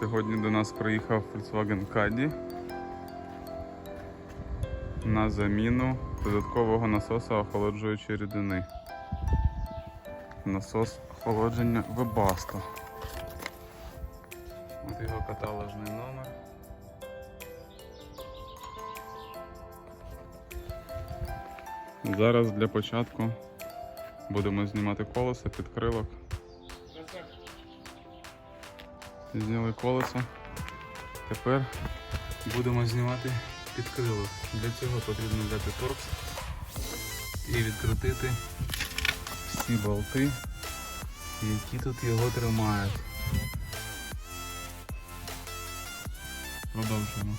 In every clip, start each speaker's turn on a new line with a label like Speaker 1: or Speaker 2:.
Speaker 1: Сьогодні до нас приїхав Volkswagen Caddy на заміну додаткового насоса охолоджуючої рідини. Насос охолодження Webasto. От його каталожний номер. Зараз для початку будемо знімати колесо, підкрилок. Зняли колесо. Тепер будемо знімати підкрилок. Для цього потрібно взяти торкс і відкрутити всі болти, які тут його тримають. Продовжуємо.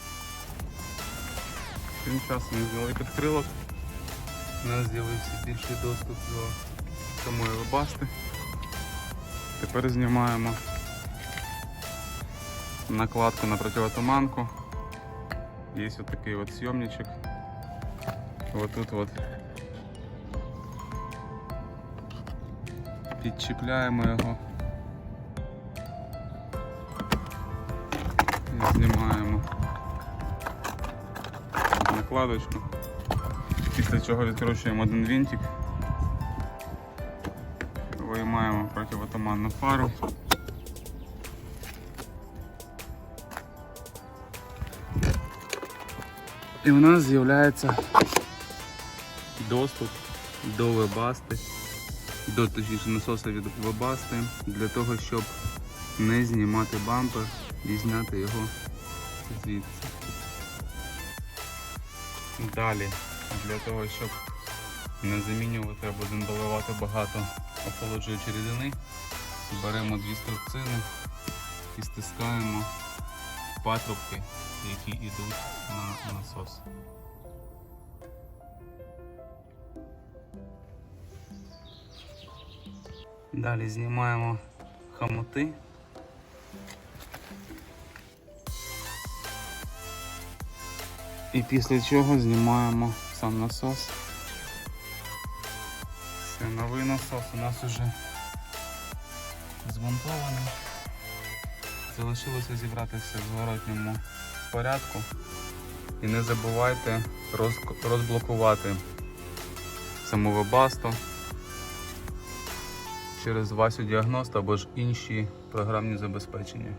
Speaker 1: Тим часом ми зняли підкрилок. У нас з'явився більший доступ до самої лобасти. Тепер знімаємо накладку на противотуманку. Є вот такий от съемничек. Вот тут вот підчіпляємо його. І знімаємо накладочку. Після чого відкручуємо один винтик. Виймаємо противотуманну фару. І у нас з'являється доступ до вебасти, до точніше насоса від вебасти, для того, щоб не знімати бампер і зняти його звідси. Далі, для того, щоб не замінювати або не багато охолоджуючої рідини, беремо дві струбцини і стискаємо патрубки, які йдуть на насос. Далі знімаємо хомути. І після чого знімаємо сам насос. Все, новий насос у нас уже змонтований. Залишилося зібрати все в зворотньому порядку. І не забувайте роз- розблокувати саму вебасту через Васю Діагност або ж інші програмні забезпечення.